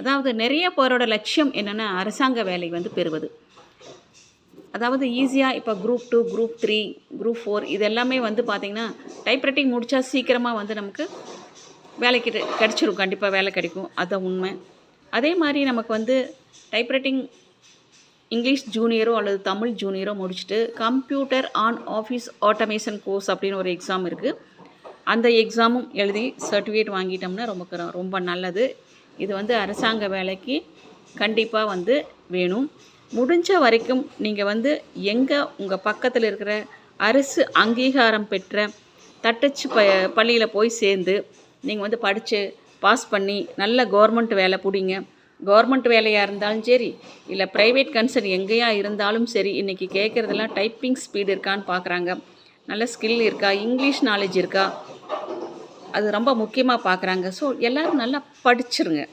அதாவது நிறைய பேரோட லட்சியம் என்னென்னா அரசாங்க வேலை வந்து பெறுவது. அதாவது ஈஸியாக இப்போ group two group three group four இது எல்லாமே வந்து பார்த்திங்கன்னா டைப்ரைட்டிங் முடித்தா சீக்கிரமாக வந்து நமக்கு வேலைக்கு கிட்ட- கண்டிப்பாக வேலை கிடைக்கும். அதை உண்மை. அதே மாதிரி நமக்கு வந்து டைப்ரைட்டிங் இங்கிலீஷ் ஜூனியரோ அல்லது தமிழ் ஜூனியரோ முடிச்சுட்டு computer on office automation course அப்படின்னு ஒரு எக்ஸாம் இருக்குது அந்த எக்ஸாமும் எழுதி சர்டிஃபிகேட் வாங்கிட்டோம்னா ரொம்ப ரொம்ப நல்லது. இது வந்து அரசாங்க வேலைக்கு கண்டிப்பாக வந்து வேணும். முடிஞ்ச வரைக்கும் நீங்கள் வந்து எங்கே உங்கள் பக்கத்தில் இருக்கிற அரசு அங்கீகாரம் பெற்ற தட்டச்சு ப பள்ளியில் போய் சேர்ந்து நீங்கள் வந்து படித்து பாஸ் பண்ணி நல்ல கவர்மெண்ட் வேலை பிடிங்க. கவர்மெண்ட் வேலையாக இருந்தாலும் சரி இல்லை ப்ரைவேட் கன்சர்ன் எங்கேயா இருந்தாலும் சரி இன்றைக்கி கேட்குறதெல்லாம் டைப்பிங் ஸ்பீடு இருக்கான்னு பார்க்குறாங்க நல்ல ஸ்கில் இருக்கா இங்கிலீஷ் நாலேஜ் இருக்கா அது ரொம்ப முக்கியமாக பார்க்குறாங்க ஸோ எல்லோரும் நல்லா படிச்சிருங்க.